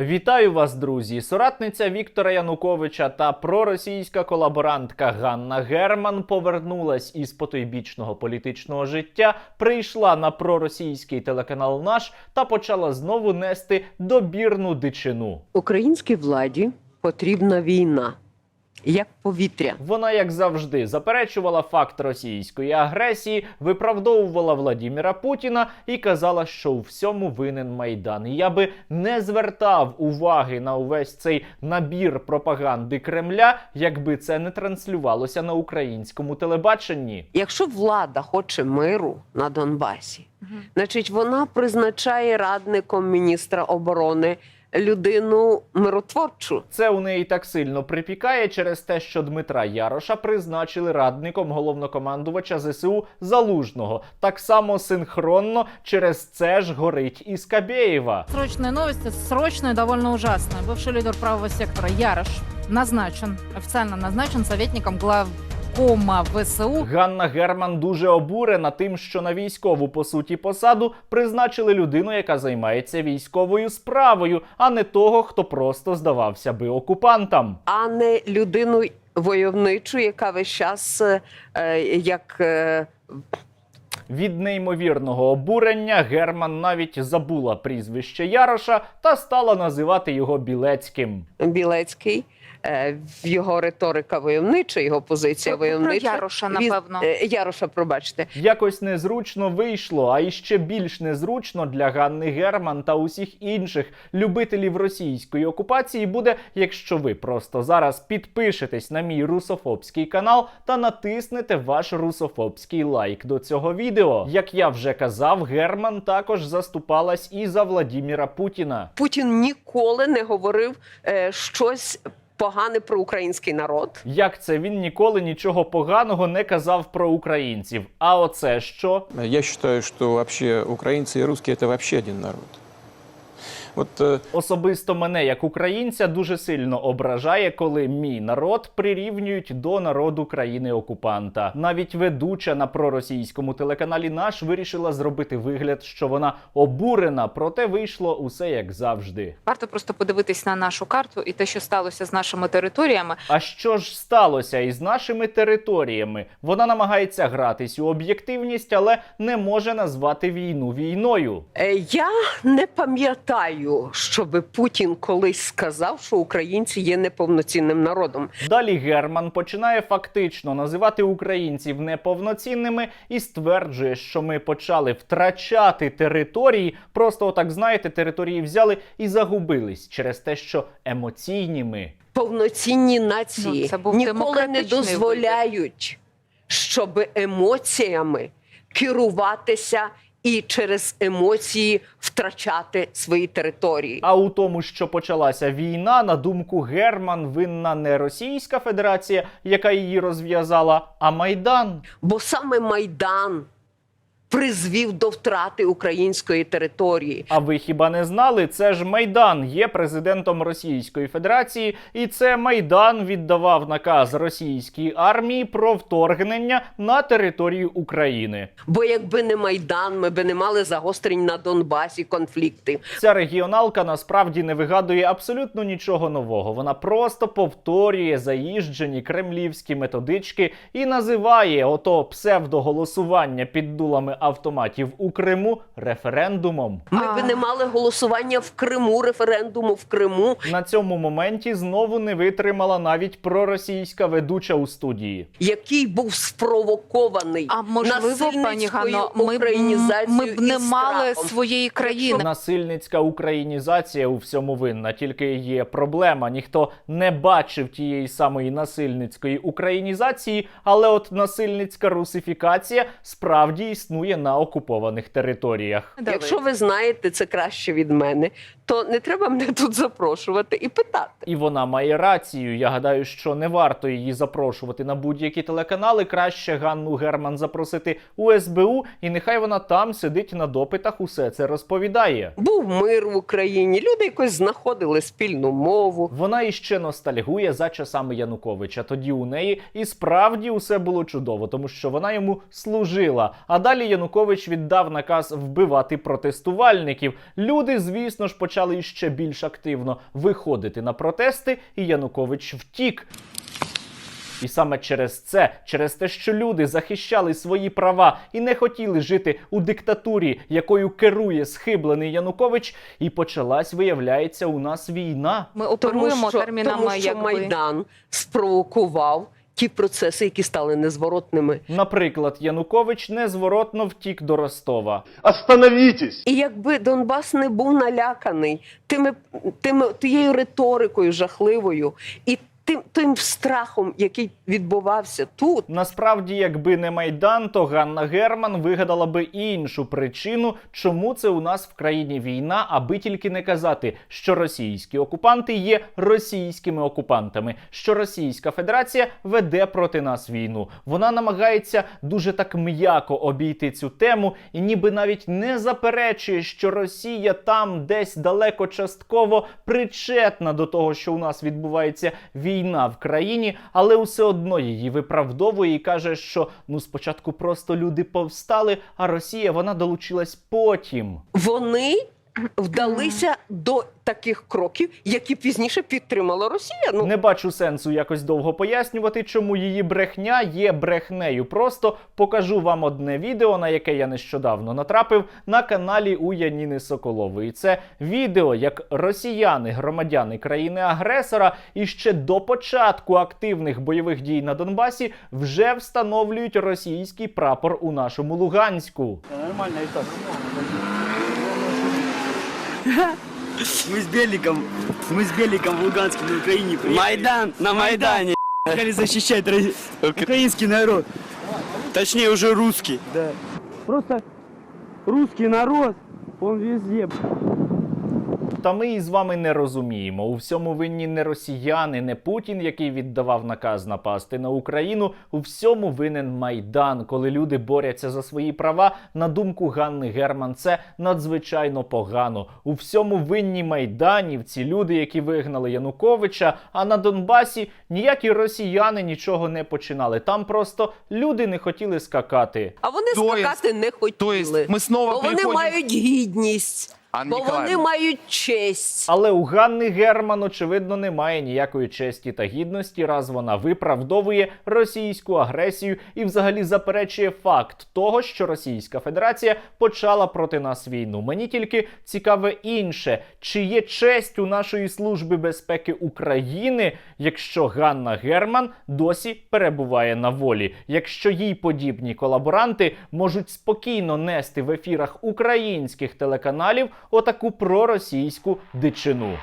Вітаю вас, друзі! Соратниця Віктора Януковича та проросійська колаборантка Ганна Герман повернулась із потойбічного політичного життя, прийшла на проросійський телеканал Наш та почала знову нести добірну дичину. Українській владі потрібна війна, як повітря. Вона, як завжди, заперечувала факт російської агресії, виправдовувала Владіміра Путіна і казала, що у всьому винен Майдан. І я би не звертав уваги на увесь цей набір пропаганди Кремля, якби це не транслювалося на українському телебаченні. Якщо влада хоче миру на Донбасі, значить вона призначає радником міністра оборони людину миротворчу. Це у неї так сильно припікає через те, що Дмитра Яроша призначили радником головнокомандувача ЗСУ Залужного. Так само синхронно через це ж горить і Скабєєва. Срочные новости, срочные, довольно ужасные. Бывший лидер правого сектора Ярош назначен, официально назначен советником главкома ВСУ. Ганна Герман дуже обурена тим, що на військову по суті посаду призначили людину, яка займається військовою справою, а не того, хто просто здавався би окупантам. а не людину войовничу, яка весь час е, як е, Від неймовірного обурення Герман навіть забула прізвище Яроша та стала називати його Білецьким. Білецький. е, Його риторика войовнича, його позиція Про- про войовнича. Яроша, напевно. е, Яроша, пробачте. Якось незручно вийшло, а іще більш незручно для Ганни Герман та усіх інших любителів російської окупації буде, якщо ви просто зараз підпишетесь на мій русофобський канал та натиснете ваш русофобський лайк до цього відео. Як я вже казав, Герман також заступалась і за Владіміра Путіна. Путін ніколи не говорив е, щось погане про український народ. Як це він ніколи нічого поганого не казав про українців? А оце що? Я вважаю, що взагалі українці і русські – це взагалі один народ. Вот э, Особисто мене, як українця, дуже сильно ображає, коли мій народ прирівнюють до народу країни-окупанта. Навіть ведуча на проросійському телеканалі наш вирішила зробити вигляд, що вона обурена, проте вийшло усе як завжди. Варто просто подивитись на нашу карту і те, що сталося з нашими територіями. А що ж сталося із нашими територіями? Вона намагається гратись у об'єктивність, але не може назвати війну війною. Е, Я не пам'ятаю, щоб Путін колись сказав, що українці є неповноцінним народом. Далі Герман починає фактично називати українців неповноцінними і стверджує, що ми почали втрачати території. Просто отак знаєте, території взяли і загубились через те, що емоційні ми. Повноцінні нації Ну, ніколи не дозволяють, щоб емоціями керуватися і через емоції втрачати свої території. А у тому, що почалася війна, на думку Герман, винна не Російська Федерація, яка її розв'язала, а Майдан. Бо саме Майдан призвів до втрати української території. А ви хіба не знали? Це ж Майдан є президентом Російської Федерації, і це Майдан віддавав наказ російській армії про вторгнення на територію України. Бо якби не Майдан, ми би не мали загострень на Донбасі, конфлікти. Ця регіоналка насправді не вигадує абсолютно нічого нового. Вона просто повторює заїжджені кремлівські методички і називає ото псевдоголосування під дулами автоматів у Криму референдумом. Ми би не мали голосування в Криму, референдуму в Криму. На цьому моменті знову не витримала навіть проросійська ведуча у студії. який був спровокований А можливо, пані Ганно, ми ми б не мали страхом. своєї країни. Насильницька українізація у всьому винна. Тільки є проблема. Ніхто не бачив тієї самої насильницької українізації, але от насильницька русифікація справді існує на окупованих територіях. Якщо ви знаєте це краще від мене, то не треба мене тут запрошувати і питати. І вона має рацію. Я гадаю, що не варто її запрошувати на будь-які телеканали. Краще Ганну Герман запросити у СБУ, і нехай вона там сидить на допитах, усе це розповідає. Був мир в Україні, люди якось знаходили спільну мову. Вона іще ностальгує за часами Януковича. Тоді у неї і справді усе було чудово, тому що вона йому служила. А далі Янукович віддав наказ вбивати протестувальників. Люди, звісно ж, почали ще більш активно виходити на протести, і Янукович втік. І саме через це, через те, що люди захищали свої права і не хотіли жити у диктатурі, якою керує схиблений Янукович, і почалась, виявляється, у нас війна. Ми Тому оперуємо що, термінами, тому що якби Майдан спровокував ті процеси, які стали незворотними. Наприклад, Янукович незворотно втік до Ростова. Остановітесь! І якби Донбас не був наляканий тими, тими тією риторикою жахливою і тим, тим страхом, який відбувався тут, Насправді, якби не майдан, то Ганна Герман вигадала би іншу причину, чому це у нас в країні війна, аби тільки не казати, що російські окупанти є російськими окупантами, що Російська Федерація веде проти нас війну. Вона намагається дуже так м'яко обійти цю тему і ніби навіть не заперечує, що Росія там десь далеко частково причетна до того, що у нас відбувається війна в країні, але все одно її виправдовує і каже, що ну спочатку просто люди повстали, а Росія вона долучилась потім. вони вдалися до таких кроків, які пізніше підтримала Росія. Ну Не бачу сенсу якось довго пояснювати, чому її брехня є брехнею. Просто покажу вам одне відео, на яке я нещодавно натрапив на каналі у Яніни Соколової. Це відео, як росіяни, громадяни країни-агресора, і ще до початку активних бойових дій на Донбасі вже встановлюють російський прапор у нашому Луганську. Мы с Беликом, мы с Беликом в Луганске на Украине приехали. Майдан, на Майдане. Хотели защищать украинский народ. Точнее, уже русский. Да. Просто русский народ, он везде. Та ми із вами не розуміємо. У всьому винні не росіяни, не Путін, який віддавав наказ напасти на Україну. У всьому винен Майдан, коли люди борються за свої права. На думку Ганни Герман, це надзвичайно погано. У всьому винні майданівці, люди, які вигнали Януковича. А на Донбасі ніякі росіяни нічого не починали. Там просто люди не хотіли скакати. а вони То скакати не хотіли. То есть мы снова бо вони мають гідність, Анна бо вони мають честь. Але у Ганни Герман, очевидно, немає ніякої честі та гідності, раз вона виправдовує російську агресію і взагалі заперечує факт того, що Російська Федерація почала проти нас війну. Мені тільки цікаве інше, чи є честь у нашої служби безпеки України, якщо Ганна Герман досі перебуває на волі, якщо їй подібні колаборанти можуть спокійно нести в ефірах українських телеканалів отаку проросійську дичину.